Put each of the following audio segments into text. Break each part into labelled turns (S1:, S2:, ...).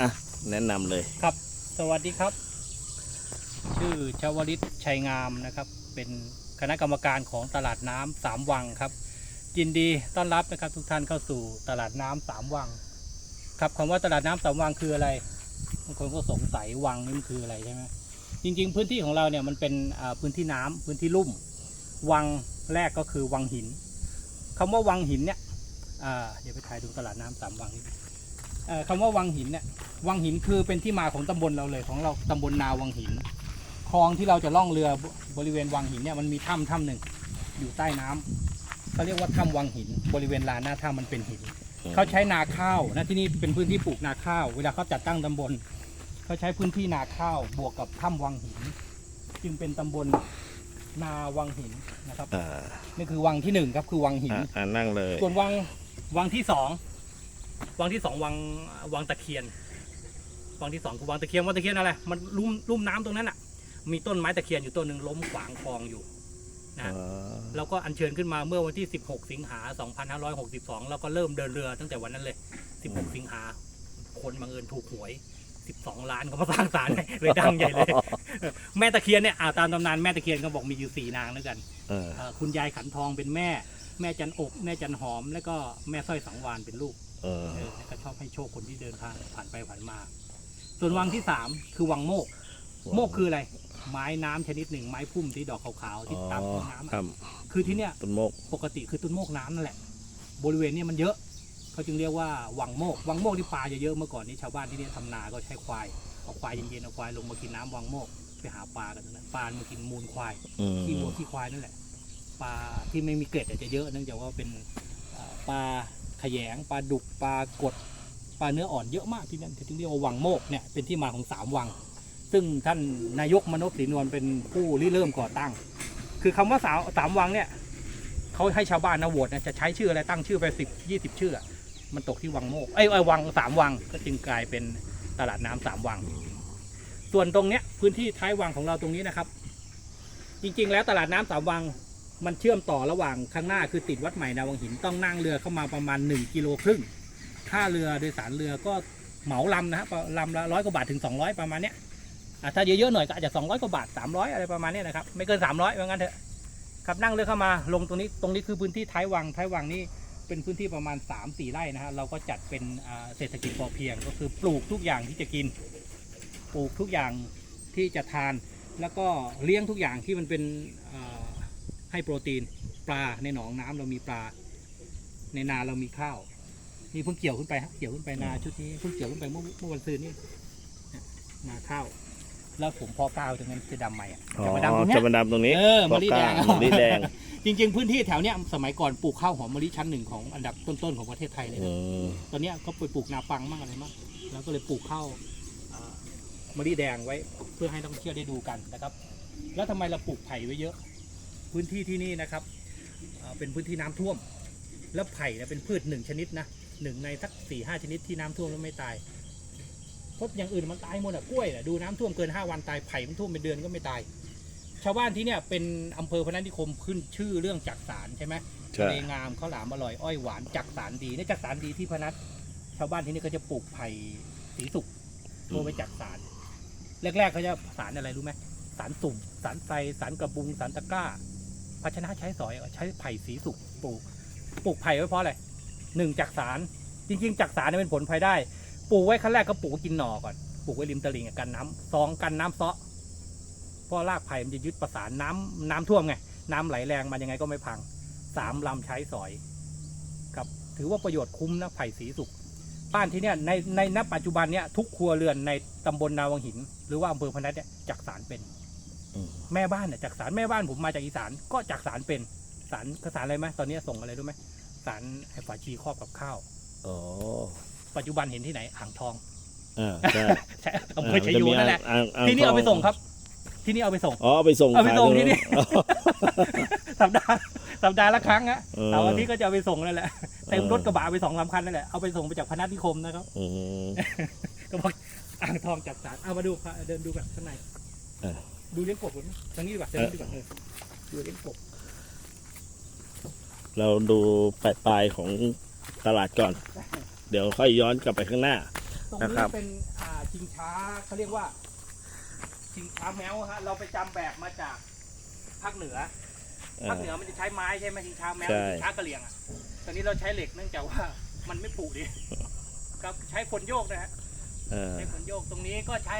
S1: อะแนะนำเลย
S2: ครับ สวัสดีครับ ชื่อชาวลิตชัยงามนะครับ เป็นคณะกรรมการของตลาดน้ำสามวังครับยินดีต้อนรับนะครับทุกท่านเข้าสู่ตลาดน้ำสามวัง ครับคำว่าตลาดน้ำสามวังคืออะไรบางคนก็สงสัยวังนี่มันคืออะไรใช่ไหมจริง ๆ พื้นที่ของเราเนี่ยมันเป็นพื้นที่น้ำพื้นที่ลุ่ม วังแรกก็คือวังหินคำว่าวังหินเนี่ยเดี๋ยวไปถ่ายดูตลาดน้ำสามวังนี่ เอ่อคำว่าวังหินเนี่ยวังหินคือเป็นที่มาของตำบลเราเลยของเราตำบลนาวังหิน คลองที่เราจะล่องเรือบริเวณวังหินเนี่ยมันมีถ้ำถ้ำหนึ่งอยู่ใต้น้ำเขาเรียกว่าถ้ำวังหิน บริเวณลานหน้าถ้ำมันเป็นหิน
S1: อืม
S2: เขาใช้นาข้าวนะที่นี่เป็นพื้นที่ปลูกนาข้าว เวลาเขาจัดตั้งตำบลเขาใช้พื้นที่นาข้าวบวกกับถ้ำวังหิน จึงเป็นตำบลนาวังหินนะครับ
S1: อ่า
S2: นี่คือวังที่หนึ่งครับคือวังหิน
S1: อะอ่านั่งเลย
S2: ส่วนวังวังที่สอง วังที่สองวังวังตะเคียน วังที่สองคือวังตะเคียนวังตะเคียนอะไรมันลุ่มลุ่มน้ำตรงนั้นอะ มีต้นไม้ตะเคียนอยู่ต้นหนึ่งล้มขวางคลองอยู่นะ
S1: อ๋อ
S2: เราก็อัญเชิญขึ้นมาเมื่อวันที่ 16 สิงหา 2562 แล้วก็เริ่มเดินเรือตั้งแต่วันนั้นเลย 16 สิงหา คนบังเอิญถูกหวย 12 ล้านเขามาสร้างศาลให้เลยดังใหญ่เลย แม่ตะเคียนเนี่ยอ่าตามตำนานแม่ตะเคียนก็บอกมีอยู่สี่นางด้วยกัน
S1: เออ
S2: เอ่อคุณยายขันทองเป็นแม่ แม่จันอบแม่จันหอม แล้วก็แม่สร้อยสังวานเป็นลูก
S1: เออ
S2: เออแล้วก็ชอบให้โชคคนที่เดินทางผ่านไปผ่านมา ส่วนวังที่สามคือวังโมก โมกคืออะไร ไม้น้ำชนิดหนึ่งไม้พุ่มที่ดอกขาวๆที่ตามท้องน้ำ
S1: ครั
S2: อะ
S1: บ
S2: คือที่เนี้ย
S1: ต้นโมก
S2: ปกติคือต้นโมกน้ำนั่นแหละ บริเวณเนี้มันเยอะเขาจึงเรียกว่าวังโมก วังโมกที่ปลาจะเยอะเมื่อก่อนนี้ชาวบ้านที่นี่ทำนาก็ใช้ควายเอาควายเย็นๆเอาควายลงมากินน้ำวังโมก ไปหาปลากันนะปลามากินมูลควาย
S1: อืม
S2: ขี้วัวขี้ควายนั่นแหละ ปลาที่ไม่มีเกล็ดอาจจะเยอะเนื่องจากว่าเป็นปลาขยงปลาดุกปลากดปลาเนื้ออ่อนเยอะมากที่นั่นถึงเรียกว่าวังโมกเนี่ยเป็นที่มาของสามวัง ซึ่งท่านนายกมนพศรีนวลเป็นผู้ริเริ่มก่อตั้ง คือคำว่าสามสามวังเนี่ยเขาให้ชาวบ้านนะโหวตนะจะใช้ชื่ออะไรตั้งชื่อไปสิบยี่สิบชื่อ มันตกที่วังโมกไอ้ไอ้ยวังสามวังก็จึงกลายเป็นตลาดน้ำสามวัง ส่วนตรงเนี้ยพื้นที่ท้ายวังของเราตรงนี้นะครับ จริงๆ แล้วตลาดน้ำสามวัง มันเชื่อมต่อระหว่างข้างหน้าคือติดวัดใหม่นาวังหินต้องนั่งเรือเข้ามาประมาณ 1 กิโลครึ่งค่าเรือโดยสารเรือก็เหมาลำนะฮะลำละร้อยกว่าบาทถึง 200 ประมาณเนี้ยถ้าเยอะๆหน่อยก็อาจจะ 200 กว่าบาท 300 อะไรประมาณเนี้ยนะครับ ไม่เกิน 300ว่างั้นเถอะครับนั่งเรือเข้ามาลงตรงนี้ตรงนี้คือพื้นที่ท้ายวังท้ายวังนี่เป็นพื้นที่ประมาณ 3-4 ไร่นะฮะเราก็จัดเป็นเศรษฐกิจพอเพียงก็คือปลูกทุกอย่างที่จะกิน ปลูกทุกอย่างที่จะทาน แล้วก็เลี้ยงทุกอย่างที่มันเป็น ให้โปรตีนปลาในหนองน้ำเรามีปลา ในนาเรามีข้าวนี่เพิ่งเกี่ยวขึ้นไปฮะเกี่ยวขึ้นไปนาชุดนี้เพิ่งเกี่ยวขึ้นไปเมื่อเมื่อวันซืนนี่เนี่ยนาข้าวแล้วผมพอกาวตรงนั้นจะดำใหม่อะ
S1: อ๋อ
S2: จะมาดำตรงเนี้
S1: จะ
S2: ย
S1: มาดำตรงนี้
S2: เออมะลิแดง
S1: พอกล้ามะลิแดง
S2: จริง ๆ พื้นที่แถวเนี้ยสมัยก่อนปลูกข้าวหอมมะลิชั้นหนึ่งของอันดับต้นๆของประเทศไทยเลย
S1: อื
S2: นะ
S1: ม
S2: ตอนเนี้ยก็ไปปลูกนาปังมั่งอะไรมั่งแล้วก็เลยปลูกข้าวเอ่อมะลิแดงไว้เพื่อให้นักท่องเที่ยวได้ดูกันนะครับ แล้วทำไมเราปลูกไผ่ไว้เยอะ พื้นที่ที่นี่นะครับเอ่อเป็นพื้นที่น้ำท่วม แล้วไผ่เนี่ยเป็นพืชหนึ่งชนิดนะหนึ่งในสักสี่ห้าชนิดที่น้ำท่วมแล้วไม่ตายเพราะอย่างอื่นมันตายหมดอะกล้วยอะดูน้ำท่วมเกินห้าวันตายไผ่มันท่วมเป็นเดือนก็ไม่ตาย ชาวบ้านที่เนี่ยเป็นอำเภอพนัสนิคมขึ้นชื่อเรื่องจักสารใช่ไหม
S1: ใช่
S2: ทะเลงามข้าวหลามอร่อยอ้อยหวานจักสารดีเนี่ยจักสารดีที่พนัสชาวบ้านที่นี่ก็จะปลูกไผ่สีสุกโทรไปจักสารแรกๆเขาจะสารอะไรรู้ไหมสารสุ่มสารไฟสารกระบุงสารตะกร้า ภาชนะใช้สอยใช้ไผ่สีสุกปลูกปลูกไผ่ไว้เพราะอะไรหนึ่งจักสารจริง ๆจักสารเนี่ยเป็นผลพลอยได้ ปลูกไว้ขั้นแรกก็ปลูกกินหน่อก่อนปลูกไว้ริมตลิ่งกันน้ำซองกันน้ำซาะเพราะรากไผ่มันจะยึดประสานน้ำน้ำท่วมไงน้ำไหลแรงมันยังไงก็ไม่พังสามลำใช้สอยครับถือว่าประโยชน์คุ้มนะไผ่สีสุกบ้านที่เนี่ยในในณปัจจุบันเนี่ยทุกครัวเรือนในตำบลนาวังหิน หรือว่าอำเภอพนัสเนี่ยจักสารเป็น แม่บ้านเนี่ยจากสารแม่บ้านผมมาจากอีสานก็จากสารเป็นสารก็สารอะไรไหมตอนนี้ส่งอะไรรู้ไหมสารไอ้ฝาชีครอบกับข้าว
S1: อ๋อ
S2: ปัจจุบันเห็นที่ไหนอ่างทอง
S1: อ่าใช่
S2: ใช่อำเภอชัยโยนั่นแหละ
S1: อ่างอ่าง
S2: ที่นี่เอาไป
S1: ท
S2: ส่งครับ ที่นี่เอาไปส่ง
S1: อ๋อเอาไปส่ง
S2: เอาไปส่ง
S1: ขย
S2: ที่นี่
S1: อ๋อ
S2: สัปดาห์สัปดาห์ละครั้งอะ
S1: เออ
S2: เสาร์อาทิตย์ก็จะเอาไปส่งนั่นแหละเต็มรถกระบะไปสองสามคันนั่นแหละเอาไปส่งไปจากพนัสนิคมนะครับ
S1: อืม
S2: ก็บอกอ่างทองจากสารเอามาดูครับเดินดูกันข้างใน
S1: เออ
S2: ดูเลี้ยงกบกันไหมทางนี้ดีกว่าทางนี้ดีกว่าเออดูเลี้ยงกบ
S1: เราดูปลายปลายๆของตลาดก่อน เดี๋ยวค่อยย้อนกลับไปข้างหน้า
S2: ตรง
S1: นะ
S2: นี้
S1: ครับ
S2: เป็นอ่าชิงช้าเขาเรียกว่าชิงช้าแมวฮะเราไปจำแบบมาจากภาคเหนือ
S1: เอ
S2: ภาค
S1: อ
S2: เหนือมันจะใช้ไม้ใช่ไหมชิงช้าแมว
S1: ใช่
S2: ชิงช้ากระเหลี่ยงอะตอนนี้เราใช้เหล็กเนื่องจากว่ามันไม่ปุดิครับใช้คนโยกนะฮะ
S1: เออ
S2: ใช้คนโยกตรงนี้ก็ใช้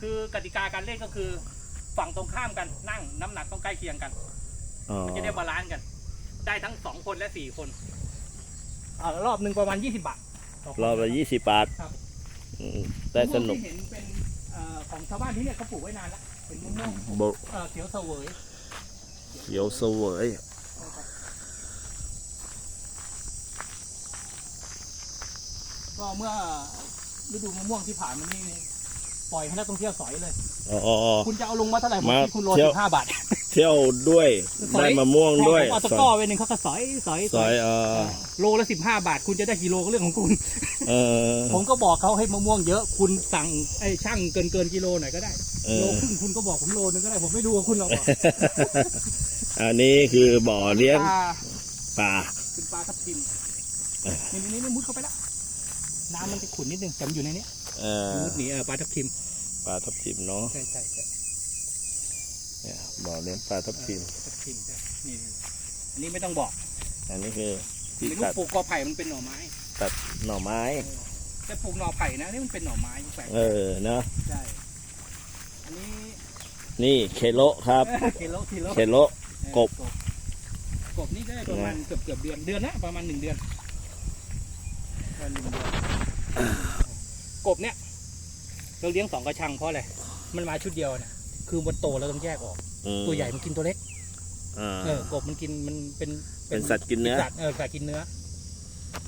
S2: คือกติกาการเล่นก็คือ ฝั่งตรงข้ามกันนั่งน้ำหนักต้องใกล้เคียงกัน
S1: อ๋อ
S2: มันจะได้บาลานซ์กัน ได้ทั้งสองคนและสี่คนอ่ารอบหนึ่งประมาณยี่สิบบาทต่คน
S1: รอบละยี่สิบบาท
S2: ครับ
S1: อืมได้สนุก
S2: มะม่วงที่เห็นเป็นเอ่อของชาวบ้านที่เนี่ยเขาปลูกไว้นานแล้วเป็นมะม่วง
S1: โบ
S2: เอ่อเขียวเสวย
S1: เขียวเสวย
S2: ก็เมื่อฤดูมะม่วงที่ผ่านมานี่ ปล่อยให้นักท่องเที่ยวสอยเลย
S1: อ๋ออ๋ออ๋อ
S2: คุณจะเอาลงมาเท่าไหร่ผม
S1: มา
S2: คิดคุณโล
S1: เที่ยว
S2: สิบห้าบาท
S1: เที่ยวด้วย
S2: สอย
S1: ได้มะม่วงด้วย
S2: ผมเอาตะกร้อไปหนึ่งเขาก็สอยสอย
S1: สอยเอ
S2: เอ
S1: อ
S2: อโลละสิบห้าบาท คุณจะได้กิโลก็เรื่องของคุณ
S1: เออ
S2: ผมก็บอกเขาให้มะม่วงเยอะคุณสั่งไอ้ช่างเกินเกินกิโลหน่อยก็ได้
S1: เอ
S2: โล
S1: อ
S2: ครึ่งคุณก็บอกผมโลนึงก็ได้ผมไม่ดูว่าคุณหรอก
S1: อันนี้คือบ่อเลี้ยง
S2: ปลา
S1: ปลา
S2: เป็นปลาทับทิม
S1: เออ
S2: นี่นี่นี่มุดเข้าไปแล้วน้ำมันจะขุ่นนิดนึงแต่มันอยู่ในนี้
S1: เออ
S2: มุดหนีเออปลาทับทิม
S1: ปลาทับทิมเนาะ
S2: ใช่ใช่ใช่
S1: เนี่ยบ่อเลี้ยงปลาทับทิม
S2: ทับทิมใช่นี่นี่อันนี้ไม่ต้องบอก
S1: อันนี้คือที่
S2: ไม่รู้
S1: ตัด
S2: ปลูกกอไผ่มันเป็นหน่อไม้
S1: ตัดหน่อไม้
S2: แต่ปลูกหน่อไผ่นะนี่มันเป็นหน่อไม้แปลก
S1: เออเนาะ
S2: ใช่อันนี้
S1: นี่เคโลครับ
S2: เคโลเคโล
S1: เคโลกบ
S2: กบนี่ได้ประมาณเกือบเกือบเดือนเดือนนะประมาณหนึ่งเดือนประมาณหนึ่งเดือน กบเนี่ย เราเลี้ยงสองกระชังเพราะอะไรมันมาชุดเดียวเนี่ยคือมันโตแล้วต้องแยกออก
S1: อืม
S2: ตัวใหญ่มันกินตัวเล็ก
S1: อ่า
S2: เออกบมันกินมันเป็น
S1: เป็นสัตว์กินเนื้อ
S2: สัตว์เออสัตว์กินเนื้อ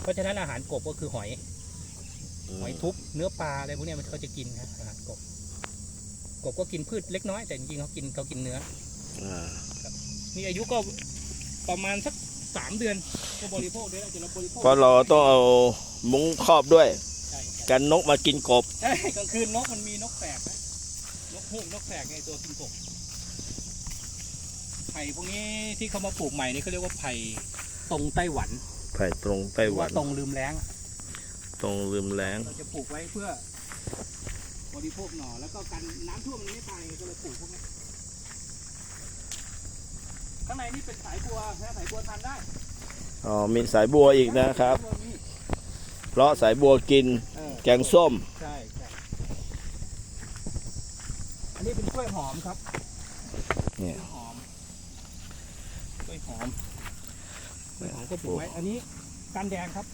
S2: เพราะฉะนั้นอาหารกบก็คือหอยหอยทุบเนื้อปลาอะไรพวกเนี้ยมันเขาจะกินนะอาหารกบ กบก็กินพืชเล็กน้อยแต่จริงๆเขากินเขากินเนื้อ
S1: อ่า
S2: นี่อายุก็ประมาณสักสามเดือนก็บริโภคได้แล้วจะเราบริโภค
S1: เพราะเราต้องเอามุ้งครอบด้วย
S2: ใช่ใช่
S1: กันนกมากินกบ
S2: ใช่กลางคืนนกมันมีนกแสกนะนกฮูกนกแสกไงตัวกินกบไผ่พวกนี้ที่เขามาปลูกใหม่นี่เขาเรียกว่าไผ่ตรงไต้หวัน
S1: ไผ่ตรงไต้
S2: หรือ
S1: หวั
S2: ว่านตรงลืมแล้ง
S1: ตรงลืมแรง
S2: เราจะปลูกไว้เพื่อบริโภคหน่อแล้วก็กันน้ำท่วมมันไม่ตายก็เลยปลูกพวกนี้ข้างในนี่เป็นสายบัวนะสายบัวทานได้
S1: อ๋อมีสายบัวอีกนะครับ
S2: สายบัวมี
S1: เพราะสายบัวกิน
S2: เออ
S1: แกงส้ม
S2: ใช่ใช่อันนี้เป็นกล้วยหอมครับ
S1: เนี่ย
S2: กล้วยหอมกล้วยหอมกล้วยหอมก็ปลูกไว้อันนี้ก้านแดงครับ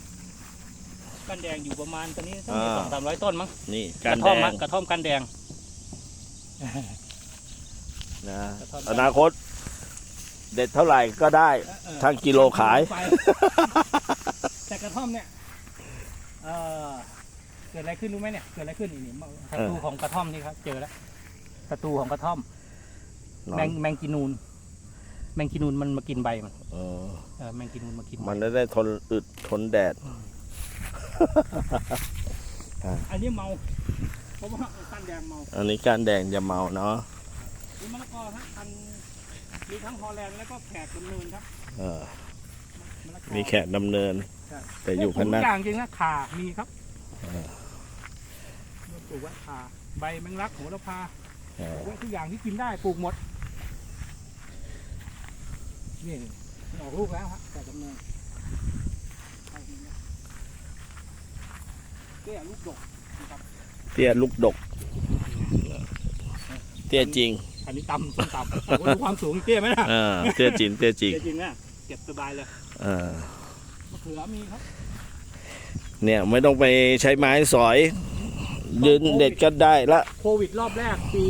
S2: ก้านแดงอยู่ประมาณตอนนี้ต้องมี
S1: อ่า
S2: สองสามร้อยต้นมั้ง
S1: นี่
S2: ก
S1: การ
S2: ระ
S1: แด
S2: ท่อม
S1: ง
S2: อะกระท่อมก้านแดง
S1: นะ
S2: กระท่อม
S1: อนาคต เด็ดเท่าไหร่ก็ได้
S2: เออ
S1: ทั้งกิโลขาย
S2: ไปแต่กระท่อมเนี่ยเอ่อเกิดอะไรขึ้นรู้ไหมเนี่ยเกิดอะไรขึ้นนี่นี่ศัตรูของกระท่อมนี่ครับ เจอแล้วศัตรูของกระท่อม แมงแมงกินูน แมงกินูนมันมากินใบมัน
S1: เออ
S2: เออแมงกินูนมากินใบ
S1: มันจะได้ทนอึดทนแดด
S2: อันนี้เมาเพราะว่าก้านแดงเมา
S1: อันนี้การแดงจะเมาเนาะ
S2: นี่มะละกอฮะพันธุ์มีทั้งฮอลแลนด์แล้วก็แขกดำเนินครับ
S1: เออ
S2: มะละกอ
S1: มีแขกดำเนิน
S2: ใช่
S1: แต่อยู่
S2: ปลู
S1: พ
S2: ก
S1: นั
S2: ทุ
S1: ก
S2: กอย่างจริงนะข่ามีครับ
S1: เออ
S2: ป ลูกไว้ข่าใบแมงลักโหระพา
S1: เออ
S2: ปลูกไว้ทุกอย่างที่กินได้ปลูกหมด นี่มันออกลูกแล้วฮะแต่ดำเนินเอาอย่างเงี้ยเตี้ยลูกดกนะครับ
S1: เตี้ยลูกดก เตี้ยจริง
S2: อันนี้ต่ำส้นต่ำแต่ว่าดูความสูงเตี้ยไหมนะ
S1: เออเตี้ยจริงเตี้ยจริง
S2: เตี้ยจริงนะเก็บสบายเลย
S1: เออ
S2: มะเขือมีครับ
S1: เนี่ยไม่ต้องไปใช้ไม้สอย ยืนเด็ดก็ได้ละ
S2: โควิดรอบแรกปี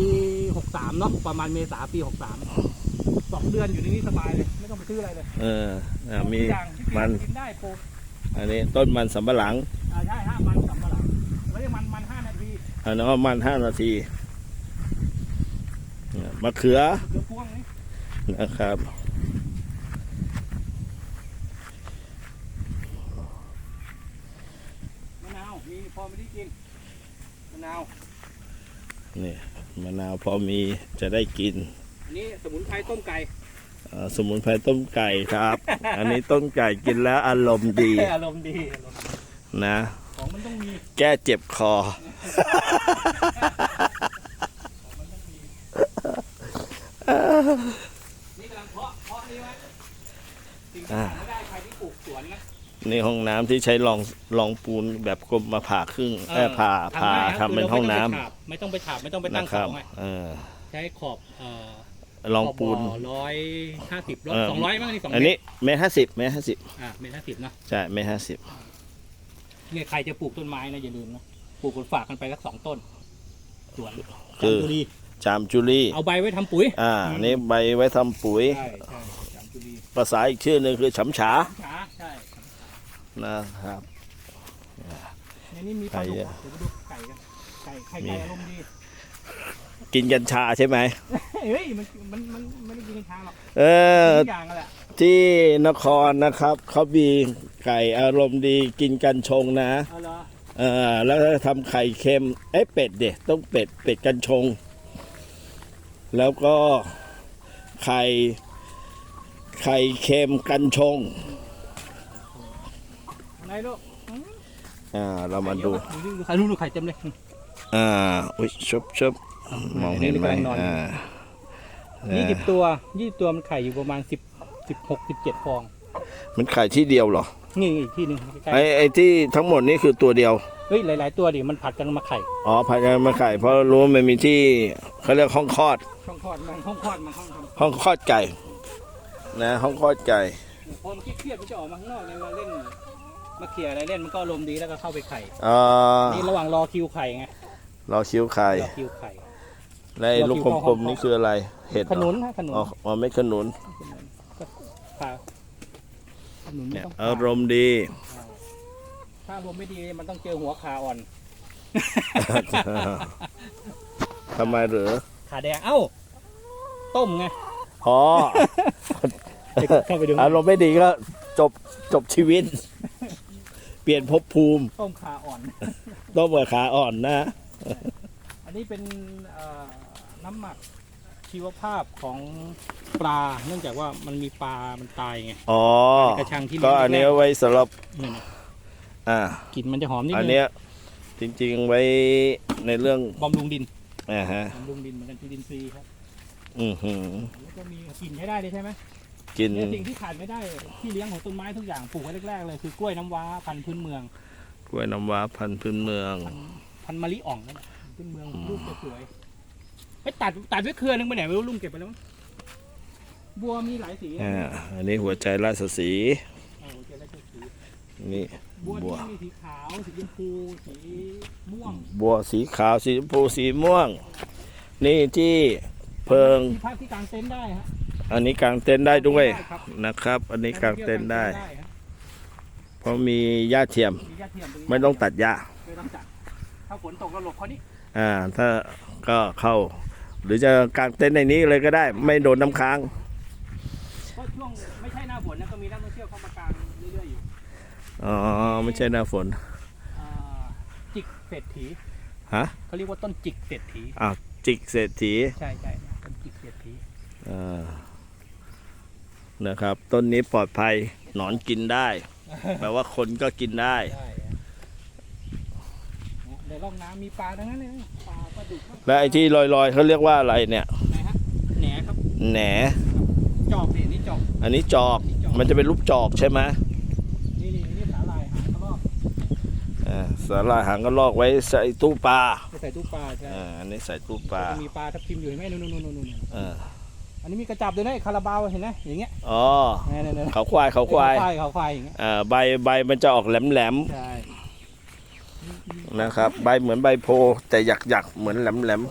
S2: 63 เนาะประมาณเมษาปี 63สองเดือนอยู่ในนี้สบายเลย ไม่ต้องไปซื้ออะไรเลย
S1: เอออะมี
S2: ทุกอย่างที่กิ
S1: มัน
S2: กินได้ปลูก
S1: อันนี้ต้นมันสำปะหลัง
S2: อ่าใช่ห้ามันสำปะหลังแล้วยังมันมันห้านาที
S1: อันนั้นประมาณห้านาทีเนี่ยมะเขือ
S2: เกือบพวงนี้
S1: นะครับ
S2: มะนาวมีพอไม่ได้กินมะ นาว
S1: นี่มะนาวพอมีจะได้กิน
S2: อันนี้สมุนไพรต้มไก่
S1: เอ่อสมุนไพรต้มไก่ครับ อันนี้ต้มไก่กินแล้วอารมณ์ดี
S2: อารมณ์ดีอารมณ์ดี
S1: นะ
S2: ขอของมันต้องมี
S1: แก้เจ็บคอ
S2: นี่กำลังเพาะเพาะนี่ไว้สิ่งที่
S1: อ่า
S2: หาไม่ได้ใครที่ปลูกสวนนะ
S1: นี่ห้องน้ำที่ใช้รองรองปูนแบบกลมมาผ่าครึ่งเออผ่าผ่า
S2: ง่ยครับ
S1: ทำเป็นห้องน้ำ
S2: คือเราไม่ต้องไปฉาบไม่ต้องไป
S1: นะ
S2: ตั้ง
S1: ครั
S2: เสา
S1: บ
S2: ไง
S1: เออ
S2: ใช้ขอบเอ่อ
S1: รองปูน
S2: ร้อยห้าสิบร้อย
S1: เออ
S2: สองร้อยมั้งนี่สอง
S1: อันนี้เมตรห้าสิบเมตรห้าสิบ
S2: อ่าเมตรห้าสิบนะ
S1: ใช่เมตรห้าสิบ
S2: เนี่ยใครจะปลูกต้นไม้นะอย่าลืมนะปลูกคนฝากกันไปสักสองต้นสวน
S1: คือ
S2: จามจุรี
S1: จามจุลี
S2: เอาใบไว้ทำปุ๋ย
S1: อ่าอันนี่ใบไว้ทำปุ๋ย
S2: ใช่ใช่จามจุรี
S1: ภาษาอีกชื่อหนึ่งคือฉำฉา
S2: ช้าใช่
S1: นะครับ
S2: ในนี้มีปลาดุก
S1: ไก่
S2: อะเดี๋ยวไปดูไก่กันไก่ไข่ไก่อารมณ์ดี
S1: กินกัญชาใช่ไหม
S2: เฮ้ยมันมันมันมันไม่ได้กินกัญชาหรอก
S1: เออ
S2: ทุกอย่างนั่นแหละ
S1: ที่นครนะครับเขามีไก่อารมณ์ดีกินกันชงนะ
S2: เอาเหรอ
S1: เออแล้วก็ทำไข่เค็มเอ้ยเป็ดเด็ต้องเป็ดเป็ดกันชง แล้วก็ไข่ไข่เค็มกันชง
S2: ไหนลูกอืม
S1: อ่าเรามาดู
S2: ไข่เยอะมากดูดิดูไข่ลูกดูไข่เต็มเลย
S1: อ่าอุ้ยชบชบมองเห็นไหม
S2: นี่กำลังนอน
S1: อ่า
S2: ยี่สิบตัวยี่สิบตัวมันไข่อยู่ประมาณสิบสิบหกสิบเจ็ดฟอง
S1: มันไข่ที่เดียวเหรอ
S2: นี่อีกที่หนึ่งใกล้
S1: ไอ้ไอ้ที่ทั้งหมดนี่คือตัวเดียว
S2: ๆเฮ้ยหลาย ๆ ตัวดิมันผัดกันมาไข่
S1: อ๋อพายกันมาไข่ เพราะรู้ว่ามันมีที่เขาเรียกห้องคลอด
S2: ช่องคลอดมันห้องคลอดมันห้องท
S1: ห้องคลอดไก่นะห้องคลอดไก่ำ
S2: พอมันเครียดๆมันจะออกมาข้างนอกเลยมาเล่น มาเขี่ยอะไรเล่นมันก็อารมณ์ดีแล้วก็เข้าไปไข่
S1: อ่า
S2: นี่ระหว่างรอคิวไข่ไง
S1: รอคิ้วไข่
S2: รอคิวไข่
S1: และไอ้ลูกกลมๆนี่คืออะไร เห็ดเห
S2: ข
S1: รอ
S2: นุนฮะขนุน
S1: อ๋ออ๋อไม่ขนุน
S2: ปลาขนุนไม่
S1: เนี่ย
S2: ต้อง
S1: อารมณ์ดี
S2: ถ้าอารมณ์ไม่ดีมันต้องเจอหัวขาอ่อน
S1: ทำไมเหรือ
S2: ขาแดงเอ้า ต้มไง
S1: อ๋อ
S2: เข้าไปดู
S1: อารมณ์ไม่ดีก็จบจบชีวิต เปลี่ยนภพภูมิ
S2: ต้มขาอ่อน
S1: ต้องเปิดขาอ่อนนะ
S2: อันนี้เป็นเอ่อน้ำหมักชีวภาพของปลา เนื่องจากว่ามันมีปลา มันตายไง
S1: อ๋อ
S2: กระชังที่
S1: ก็อันนี้เอาไว้สำหรับ
S2: นี่นะ
S1: อ่า
S2: กลิ่นมันจะหอมนิด
S1: อัน
S2: นึง
S1: เนี้ยจริงๆไว้ในเรื่อง
S2: บำรุงดิน
S1: อ่าฮะ
S2: บำรุงดินเหมือนกันจุลินทรีย์ครับ
S1: อือหือ
S2: แล้วก็มีกลิ่นใช้ได้เลยใช่ไหม
S1: กิน
S2: เนี่ยสิ่งที่ขาดไม่ได้ที่เลี้ยงของต้นไม้ทุกอย่างปลูกไว้แรกๆเลยคือกล้วยน้ำว้าพันธุ์พื้นเมือง
S1: กล้วยน้ำว้าพันธุ์พื้นเมือง
S2: พันธุ์มะลิอ่องนั่นแหละพื้นเมืองลูกจะสวยไปตัดตัดไว้เครือนึงไปไหนไม่รู้ลุงเก็บไปแล้วมั้งบัวมีหลายสีนะ
S1: อ่า อันนี้หัวใจราชสีห์
S2: เออเก็บได้ทุกสี
S1: นี่
S2: บัว
S1: บัว
S2: ที่มีสีขาวสีชมพูสีม่วง
S1: บัวสีขาวสีชมพูสีม่วง นี่ที่เพิง
S2: ที่พักที่กางเต็นท์ได้ฮะ
S1: อันนี้กางเต็นท์ได้ด้วย
S2: ครับ
S1: นะครับ อันนี้กางเต็นท์ได้
S2: ฮะ
S1: เพราะมีหญ้าเทียม
S2: มีหญ้าเทียมตรงนี้
S1: ไม่ต้องตัดหญ้า
S2: ไม่ต้องจัดถ้าฝนตกก็หลบเขานี่
S1: อ่า ถ้าก็เข้า หรือจะกางเต็นท์ในนี้เลยก็ได้ ไม่โดนน้ำค้าง
S2: เพราะช่วงไม่ใช่หน้าฝนนะก็มีนักท่องเที่ยวเข้ามากางเรื่อยๆอยู่
S1: อ๋อไม่ใช่หน้าฝน
S2: อ่าจิกเศรษฐี
S1: ฮะ
S2: เขาเรียกว่าต้นจิกเศรษฐี
S1: อ้าวจิกเศรษฐี
S2: ใช่ใช่ต้นจิกเศรษฐี
S1: อ่า นะครับ ต้นนี้ปลอดภัยหนอนกินได้ แปลว่าคนก็กินได้
S2: ได้ฮะเนี่ยในร่องน้ำมีปลาทั้งนั้นเลยนะปลาปลาดุกบ้าง
S1: และไอ้ที่ลอยๆเขาเรียกว่าอะไรเนี่ย
S2: ไหนฮะแหนครับ
S1: แหน
S2: จอกเนี่ยนี่จอก
S1: อันนี้จอกมันจะเป็นรูปจอกใช่ไหม
S2: นี่นี่นี่สาหร่ายหางกระรอก
S1: อ่าสาหร่ายหางก็ลอกไว้ใส่ตู้ปลา
S2: จะใส่ตู้ปลาใช่
S1: อ่าอันนี้ใส่ตู้ปลา
S2: จะมีปลาทับทิมอยู่เห็นไหมนู่นนู่นนู่นนู่น
S1: อ่า
S2: อันนี้มีกระจับด้วยนะไอ้คาราบาวเห็นไหมอย่างเงี้ย
S1: อ๋อ
S2: เนี่ยเนี่ยเนี่ย
S1: เขาควายเขาควาย
S2: เขาควายเขาควายอย่างเงี้ย
S1: อ่าใบใบมันจะออกแหลม
S2: ใช่
S1: ๆนะครับ ใบเหมือนใบโพธิ์แต่หยักหยักๆเหมือนแหลมแหลม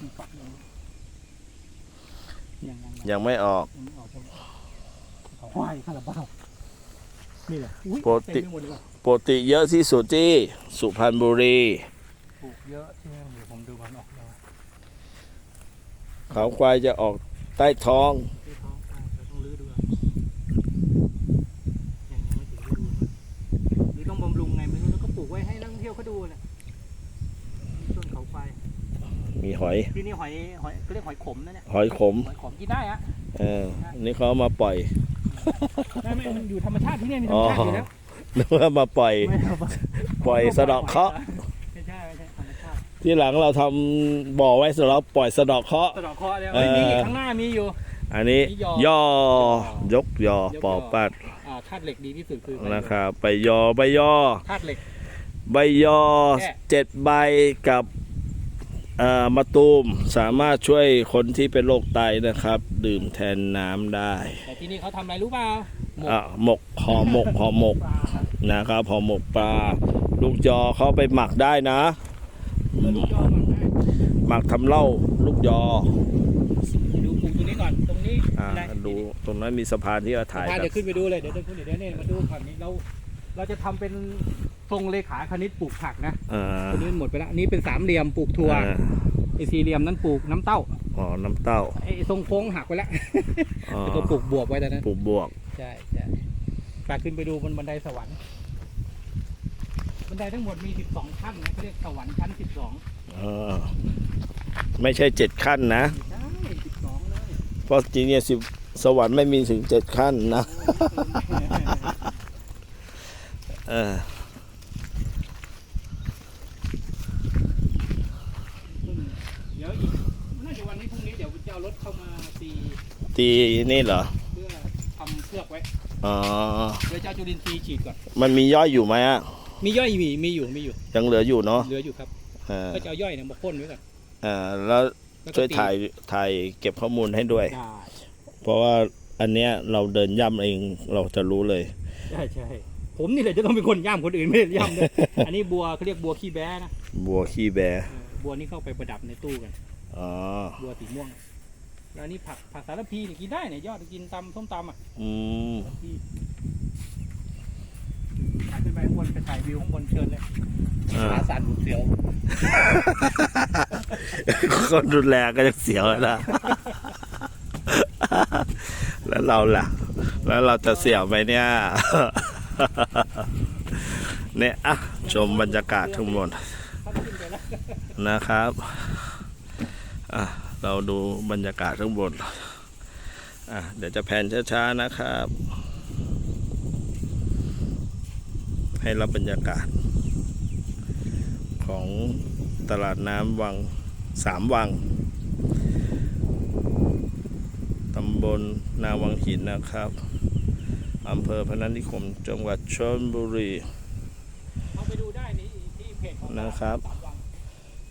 S2: มีฝักหนึ่งยังยัง
S1: ๆยังไม่ออก
S2: ยังไม่ออกใช่ไหมเขาควายคาราบาวนี่แหละอุ้ย
S1: ปกติ
S2: เต็มไปหมดเลยว่ะ
S1: ปกติเยอะที่สุดที่สุพรรณบุรี
S2: ปลูกเยอะใช่ไหมเดี๋ยวผมดูก่อนออกแล้ว
S1: เขาควายจะออกใต้ท้อง
S2: ที่ท้องใช่เราต้องรื้อดูอะยังยังไม่ถึงฤดูนะหรือต้องบำรุงไงไม่รู้แล้วก็ปลูกไว้ให้นักท่องเที่ยวเขาดูแหละนี่ต้นเขาควาย
S1: มีหอย
S2: ที่นี่หอยหอยเขาเรียกหอยขมนะเนี่ย
S1: หอยขม
S2: หอยขมกินได้อะ
S1: เอออันนี่เขาเอามาปล่อย
S2: ไม่ไม่มันอยู่ธรรมชาติที่นี่มีธรรมชาติอยู่แล้ว
S1: นึกว่ามาปล่อย
S2: ไม่เอาไป
S1: ปล่อยสะเดาะเคราะ ที่หลังเราทำบ่อไว้สำหรับปล่อยสะเดอกเคราะห์
S2: สะเดาะเคราะห์เนี่ย
S1: เออ
S2: ไม่มีข้างหน้ามีอยู่
S1: อันนี้
S2: นี่ย่อย่
S1: อยกยอปอปัด
S2: อ่าธาตุเหล็กดีที่สุดคือ
S1: นะครับไปยอใบยอ
S2: ธาตุเหล็ก
S1: ใบยอ
S2: แค่
S1: เจ็ดใบกับเอ่อมะตูมสามารถช่วยคนที่เป็นโรคไตนะครับ ดื่มแทนน้ำได้
S2: แต่ที่นี่เขาทำอะไรรู้เปล่าหมก
S1: อะหมกห่อหมกห่อหมก
S2: ปลา
S1: นะครับห่อหมกปลา ลูกยอเขาไปหมักได้นะ หมักทำเหล้าลูกยอ
S2: ดูปลูกตรงนี้ก่อน ตรงนี้
S1: อ่า
S2: นะ
S1: ดูตรงนั้นมีสะพานที่เราถ่าย
S2: พา
S1: กั
S2: เดี๋ย
S1: น
S2: วขึ้นไปดูเลย เดี๋ยวเดินขึ้นเดี๋ยวเนี่ยมาดูฝั่งนี้เรา เราจะทำเป็นทรงเลขาคณิตปลูกผักนะ
S1: อ่า
S2: ตัวนี้มันหมดไปแล้วอันนี้เป็นสามเหลี่ยมปลูกถั่ว
S1: อ่า
S2: ไอสี่เหลี่ยมนั้นปลูกน้ำเต้า
S1: อ๋อ น้ำเต้า
S2: ไอทรงโค้งหักไปแล้ว
S1: อ๋อ
S2: แล้วก็ปลูกบวบไว้ตอนนั้น
S1: ปลูกบวก
S2: ใช่ใช่ปาขึ้นไปดูบนบันไดสวรรค์ บันไดทั้งหมดมี 12 ขั้นนะเขาเรียกสวรรค์ชั้น 12
S1: เออไม่ใช่เจ็ดขั้นนะ
S2: ใช่12เลย
S1: เพราะจริงเนี่ยสิบสวรรค์ไม่มีถึงเจ็ดขั้นนะ เออ
S2: เดี๋ยวอีกน่าจะวันนี้พรุ่งนี้เดี๋ยวจะเอารถเข้ามาตี
S1: ตีนี่เหรอ
S2: เพื่อทำเชือกไว้
S1: อ๋อ
S2: เดี๋ยวจะเอาจุลินทรีย์ฉีดก่อน
S1: มันมีย่อยอยู่ไหมอะ
S2: มีย่อยมีมีอยู่มีอยู่
S1: ยังเหลืออยู่เนาะ
S2: เหลืออยู่ครับ
S1: เออ
S2: ก็จะเอาย่อยเนี่ยมาพ่นไว้ก่อน
S1: เออแล้ว
S2: แล้ก็
S1: ช่วย
S2: ตี
S1: ถ่ายถ่ายเก็บข้อมูลให้ด้วย
S2: ได้
S1: เพราะว่าอันเนี้ยเราเดินย่ำเองเราจะรู้เลย
S2: ใช่ใช่ผมนี่แหละจะต้องเป็นคนย่ำคนอื่นไม่ได้ย่ำเลย อันนี้บัวเขาเรียกบัวขี้แบ้นะ
S1: บัวขี้แบ
S2: เออบัวนี่เข้าไปประดับในตู้กัน
S1: อ๋อ
S2: บัวสีม่วง แล้วอันนี่ผักผักสารพีนี่กินได้เนี่ยยอดกินตำส้มตำอะ
S1: อืม
S2: ที่ถ่าย ขึ้นไปข้างบนไปถ่ายวิวข้างบนเชิญเลย
S1: อ่า
S2: ขาสั่นหูเสียว
S1: คนดูแลก็จะเสียวแล้วนะ แล้วเราล่ะ แล้วเราจะเสียวไหมเนี่ย เนี่ยอะชมบรรยากาศทั้งหมด
S2: เขาขึ้นไปแล้ว
S1: นะครับ อะ เราดูบรรยากาศทั้งหมด อะ เดี๋ยวจะแผนช้าๆนะครับ ให้รับบรรยากาศ ของตลาดน้ำวังสามวังตำบลนาวังหินนะครับอำเภอพนัสนิคมจังหวัดชลบุรี
S2: เอาไปดูได้นี่ที่เพจ
S1: นะครับ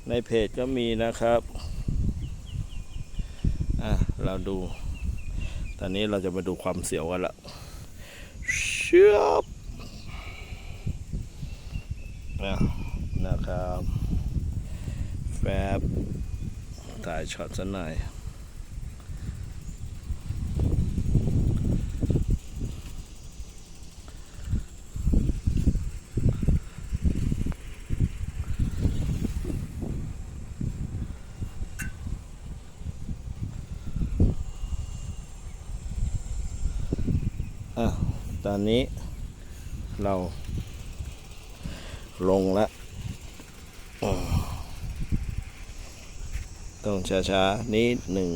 S1: ในเพจก็มีนะครับอะเราดู ตอนนี้เราจะมาดูความเสียวกันละเชือบ อะนะครับแฟบถ่ายช็อตสักหน่อยอะตอนนี้เรา ลงแล้วต้องช้าๆนิดหนึ่ง